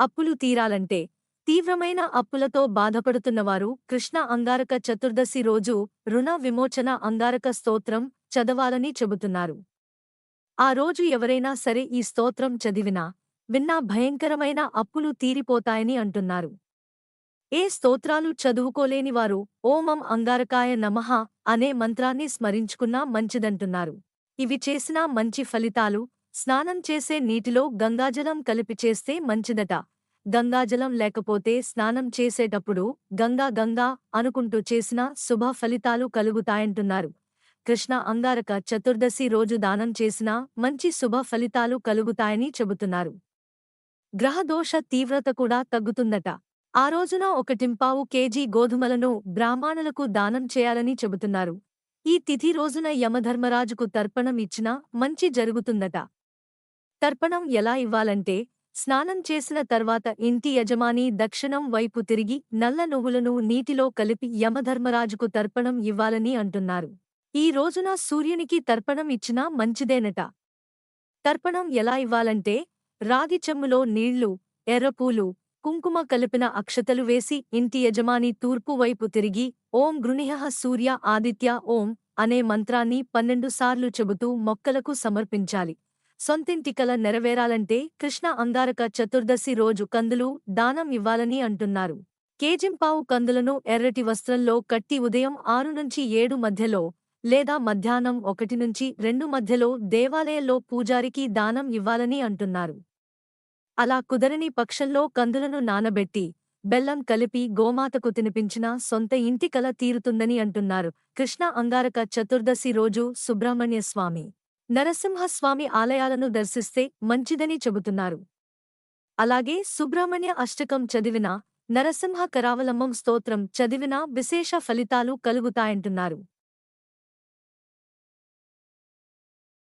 అప్పులు తీరాలంటే తీవ్రమైన అప్పులతో బాధపడుతున్నవారు కృష్ణ అంగారక చతుర్దశి రోజు రుణ విమోచన అంగారక స్తోత్రం చదవాలని చెబుతున్నారు. ఆ రోజు ఎవరైనా సరే ఈ స్తోత్రం చదివినా విన్నా భయంకరమైన అప్పులు తీరిపోతాయని అంటున్నారు. ఏ స్తోత్రాలు చదువుకోలేని వారు ఓమం అంగారకాయ నమః అనే మంత్రాన్ని స్మరించుకున్నా మంచిదంటున్నారు. ఇవి చేసినా మంచి ఫలితాలు స్నానం చేసే నీటిలో గంగాజలం కలిపి చేస్తే మంచిదట. గంగాజలం లేకపోతే స్నానం చేసేటప్పుడు గంగా గంగా అనుకుంటూ చేసినా శుభ ఫలితాలు కలుగుతాయంటున్నారు. కృష్ణ అంగారక చతుర్దశి రోజు దానం చేసినా మంచి శుభ ఫలితాలు కలుగుతాయని చెబుతున్నారు. గ్రహదోష తీవ్రత కూడా తగ్గుతుందట. ఆ రోజున ఒకటింపావు కేజీ గోధుమలను బ్రాహ్మణులకు దానం చేయాలని చెబుతున్నారు. ఈ తిథి రోజున యమధర్మరాజుకు తర్పణం ఇచ్చినా మంచి జరుగుతుందట. తర్పణం ఎలా ఇవ్వాలంటే స్నానం చేసిన తర్వాత ఇంటి యజమాని దక్షిణం వైపు తిరిగి నల్ల నువ్వులను నీటిలో కలిపి యమధర్మరాజుకు తర్పణం ఇవ్వాలని అంటున్నారు. ఈ రోజున సూర్యునికి తర్పణం ఇచ్చినా మంచిదేనట. తర్పణం ఎలా ఇవ్వాలంటే రాగి చెమ్ములో నీళ్ళు ఎర్రపూలు కుంకుమ కలిపిన అక్షతలు వేసి ఇంటి యజమాని తూర్పు వైపు తిరిగి ఓం గృణిహ సూర్య ఆదిత్య ఓం అనే మంత్రాన్ని పన్నెండు సార్లు చెబుతూ మొక్కలకు సమర్పించాలి. సొంతింటికల నెరవేరాలంటే కృష్ణ అంగారక చతుర్దశి రోజు కందులు దానం ఇవ్వాలని అంటున్నారు. కేజింపావు కందులను ఎర్రటి వస్త్రంలో కట్టి ఉదయం ఆరు నుంచి ఏడు మధ్యలో లేదా మధ్యాహ్నం ఒకటి నుంచి రెండు మధ్యలో దేవాలయంలో పూజారికి దానం ఇవ్వాలని అంటున్నారు. అలా కుదరని పక్షంలో కందులను నానబెట్టి బెల్లం కలిపి గోమాతకు తినిపించినా సొంత ఇంటి కల తీరుతుందని అంటున్నారు కృష్ణ అంగారక చతుర్దశి రోజు సుబ్రహ్మణ్య స్వామి. నరసింహస్వామి ఆలయాలను దర్శిస్తే మంచిదని చెబుతున్నారు. అలాగే సుబ్రహ్మణ్య అష్టకం చదివినా నరసింహ కరావలంబం స్తోత్రం చదివినా విశేష ఫలితాలు కలుగుతాయంటున్నారు.